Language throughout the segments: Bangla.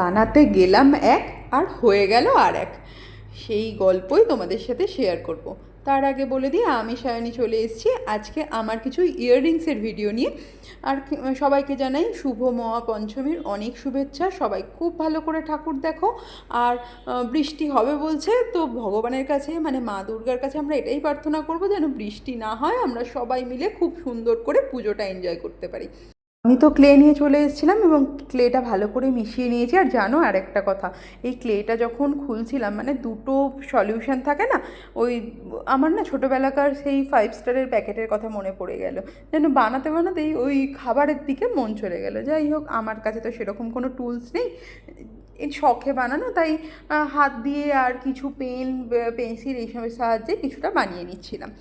বানাতে গেলাম এক আর হয়ে গেল আর এক। সেই গল্পই তোমাদের সাথে শেয়ার করব। তার আগে বলে দিই, আমি সায়নী চলে এসেছি। আজকে আমার কিছু ইয়াররিংসের ভিডিও নিয়ে। আর সবাইকে জানাই শুভ মহা পঞ্চমীর অনেক শুভেচ্ছা। সবাই খুব ভালো করে ঠাকুর দেখো। আর বৃষ্টি হবে বলছে, তো ভগবানের কাছে মানে মা দুর্গার কাছে আমরা এটাই প্রার্থনা করব যেন বৃষ্টি না হয়। আমরা সবাই মিলে খুব সুন্দর করে পুজোটা এনজয় করতে পারি। আমি তো ক্লে নিয়ে চলে এসেছিলাম এবং ক্লেটা ভালো করে মিশিয়ে নিয়েছি। আর জানো আর একটা কথা, এই ক্লেটা যখন খুলছিলাম মানে দুটো সলিউশন থাকে না, ওই আমার না ছোটোবেলাকার সেই ফাইভ স্টারের প্যাকেটের কথা মনে পড়ে গেল। যেন বানাতে বানাতেই ওই খাবারের দিকে মন চলে গেল। যাই হোক, আমার কাছে তো সেরকম কোনো টুলস নেই। এই শখে বানানো, তাই হাত দিয়ে আর কিছু পেন পেন্সিল এইসবের সাহায্যে কিছুটা বানিয়ে নিচ্ছিলাম।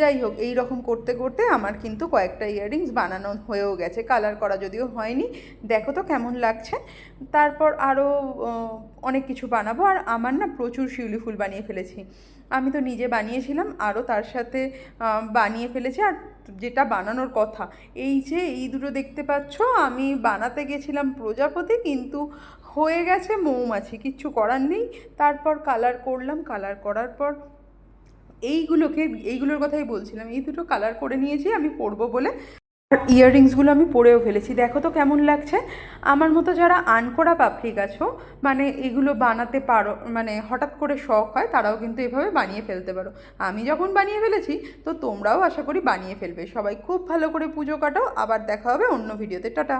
যাই হোক এই রকম করতে করতে আমার কিন্তু কয়েকটা ইয়াররিংস বানানো হয়েও গেছে। কালার করা যদিও হয়নি। দেখো তো কেমন লাগছে। তারপর আরও অনেক কিছু বানাবো। আর আমার না প্রচুর শিউলি ফুল বানিয়ে ফেলেছি। আমি তো নিজে বানিয়েছিলাম আরও তার সাথে বানিয়ে ফেলেছি। আর যেটা বানানোর কথা, এই যে এই দুটো দেখতে পাচ্ছ, আমি বানাতে গেছিলাম প্রজাপতি, কিন্তু হয়ে গেছে মৌমাছি, কিচ্ছু করার নেই। তারপর কালার করলাম, কালার করার পর এইগুলোকে, এইগুলোর কথাই বলছিলাম, এই দুটো কালার করে নিয়েছি, আমি পরবো বলে। আর ইয়াররিংসগুলো আমি পরেও ফেলেছি। দেখো তো কেমন লাগছে। আমার মতো যারা আনকোড়া পাপড়ি গাছো মানে এগুলো বানাতে পারো মানে হঠাৎ করে শখ হয়, তারাও কিন্তু এভাবে বানিয়ে ফেলতে পারো। আমি যখন বানিয়ে ফেলেছি, তো তোমরাও আশা করি বানিয়ে ফেলবে। সবাই খুব ভালো করে পুজো কাটাও। আবার দেখা হবে অন্য ভিডিওতে টাটা।